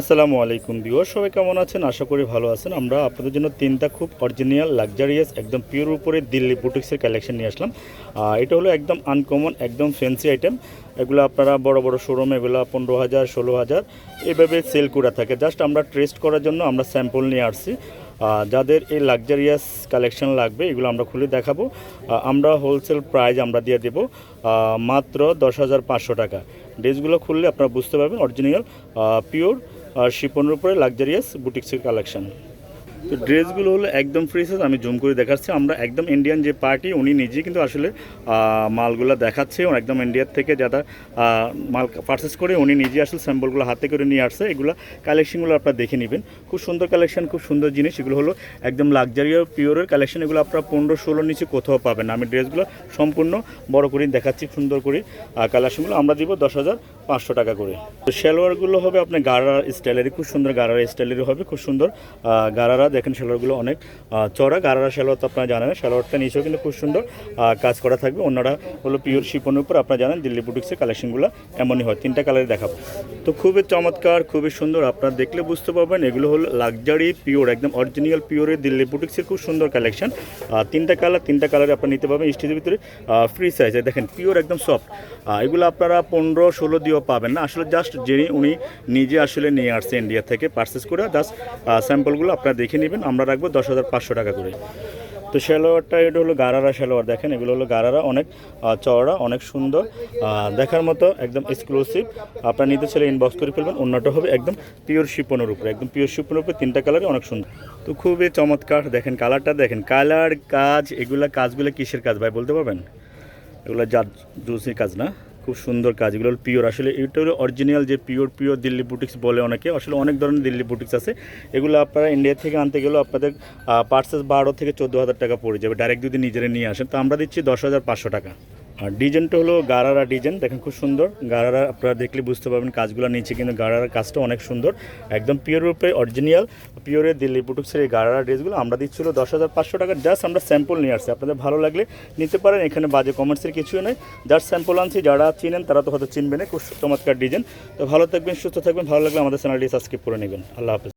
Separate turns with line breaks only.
আসসালামু আলাইকুম ভিউয়ার সবাই কেমন আছেন? আশা করি ভালো আছেন। আমরা আপনাদের জন্য তিনটা খুব অরিজিনাল লাক্সারিয়াস একদম পিওর উপরে দিল্লি বুটিক্সের কালেকশন নিয়ে আসলাম। এটা হলো একদম আনকমন একদম ফ্যান্সি আইটেম এগুলো আপনারা বড় বড় শোরুম এগুলো পনেরো হাজার, ষোলো হাজার, এভাবে সেল করে থাকে। জাস্ট আমরা টেস্ট করার জন্য আমরা স্যাম্পল নিয়ে আসছি। যাদের এই লাক্সারিয়াস কালেকশন লাগবে, এগুলো আমরা খুলে দেখাবো। আমরা হোলসেল প্রাইস আমরা দিয়ে দেবো মাত্র দশ হাজার পাঁচশো টাকা। ড্রেসগুলো খুললে আপনারা বুঝতে পারবেন অরিজিনাল পিওর আর শিপনের উপরে লাক্সারিয়াস বুটিক্সের কালেকশন তো ড্রেসগুলো হলো একদম ফ্রি সাইজ আমি জুম করে দেখাচ্ছি। আমরা একদম ইন্ডিয়ান যে পার্টি উনি নিজেই কিন্তু আসলে মালগুলো দেখাচ্ছে। একদম ইন্ডিয়ার থেকে যারা মাল পারচেস করে, উনি নিজে আসলে স্যাম্পলগুলো হাতে করে নিয়ে আসছে। এগুলো কালেকশনগুলো আপনারা দেখে নেবেন। খুব সুন্দর কালেকশন খুব সুন্দর জিনিস। এগুলো হলো একদম লাক্সারিও পিওরের কালেকশন এগুলো আপনারা পনেরো ষোলোর নিচে কোথাও পাবেন আমি ড্রেসগুলো সম্পূর্ণ বড় করে দেখাচ্ছি, সুন্দর করে কালেকশনগুলো আমরা দিব দশ হাজার পাঁচশো টাকা করে। তো সালোয়ারগুলো হবে আপনার গারারা স্টাইলেরই, খুব সুন্দর গারারা স্টাইলেরই হবে, খুব সুন্দর। গারারা দেখেন সালোয়ারগুলো অনেক চড়া গারারা সালোয়ার তো আপনারা জানেন, সালোয়ারটা নিচেও কিন্তু খুব সুন্দর কাজ করা থাকবে। অন্যরা হলো পিওর শিপনের উপর, আপনারা জানেন দিল্লি বুটিক্সের কালেকশনগুলো এমনই হয়, তিনটা কালারে দেখাবো। তো খুবই চমৎকার, খুবই সুন্দর, আপনারা দেখলে বুঝতে পারবেন, এগুলো হলো লাক্সারি পিওর, একদম অরিজিনাল পিওরের দিল্লি বুটিক্সের খুব সুন্দর কালেকশন। তিনটা কালার, তিনটা কালারে আপনারা নিতে পারবেন, স্টেজের ভিতরে ফ্রি সাইজে দেখেন, পিওর একদম সফট এগুলো আপনারা পনেরো, ষোলো দিয়েও পাবেন না। আসলে জাস্ট যিনি, উনি নিজে আসলে নিয়ে আসছে ইন্ডিয়া থেকে পারচেস করে জাস্ট স্যাম্পলগুলো আপনারা দেখে নেবেন। আমরা রাখব দশ হাজার পাঁচশো টাকা করে। তো সালোয়ারটা এটা হলো গারারা সালোয়ার দেখেন, এগুলো হলো গারারা, অনেক চওড়া, অনেক সুন্দর। দেখার মতো একদম এক্সক্লুসিভ আপনারা নিতে চাইলে ইনবক্স করে ফেলবেন, অন্যটা হবে একদম পিওর শিপনের উপরে, একদম পিওর শিপনের উপরে, তিনটা কালারে অনেক সুন্দর। তো খুবই চমৎকার, দেখেন কালারটা দেখেন কালার কাজ, এগুলা কাজগুলো কিসের কাজ ভাই, বলতে পারবেন? এগুলো জাত, জুসির কাজ না? খুব সুন্দর কাজগুলো পিওর। আসলে এটা হলো অরিজিনাল যে পিওর পিওর দিল্লি বুটিক্স বলে অনেকে। আসলে অনেক ধরনের দিল্লি বুটিক্স আছে। এগুলো আপনারা ইন্ডিয়া থেকে আনতে গেলেও আপনাদের পার্সেস বারো থেকে চোদ্দ হাজার টাকা পড়ে যাবে। ডাইরেক্ট যদি নিজেরা নিয়ে আসেন। তো আমরা দিচ্ছি দশ হাজার পাঁচশো টাকা। আর ডিজাইনটা হলো গারারা ডিজাইন, দেখেন খুব সুন্দর। গারারা আপনারা দেখলে বুঝতে পারবেন কাজগুলো নিচে, কিন্তু গারারার কাজটা অনেক সুন্দর। একদম পিওর রূপে অরিজিনাল পিওরের দিল্লি বুটুক্সের এই গারারা ড্রেসগুলো। আমরা দিচ্ছিল দশ হাজার পাঁচশো টাকা জাস্ট আমরা স্যাম্পল নিয়ে আসছি। আপনাদের ভালো লাগলে নিতে পারেন, এখানে বাজে কমার্সের কিছুই নেই। জাস্ট স্যাম্পল আনছি, যারা চিনেন তারা তো হয়তো চিনবেন খুব চমৎকার ডিজাইন। তো ভালো থাকবেন, সুস্থ থাকবেন, ভালো লাগলে আমাদের চ্যানেলটি সাবস্ক্রাইব করে নেবেন। আল্লাহ হাফেজ।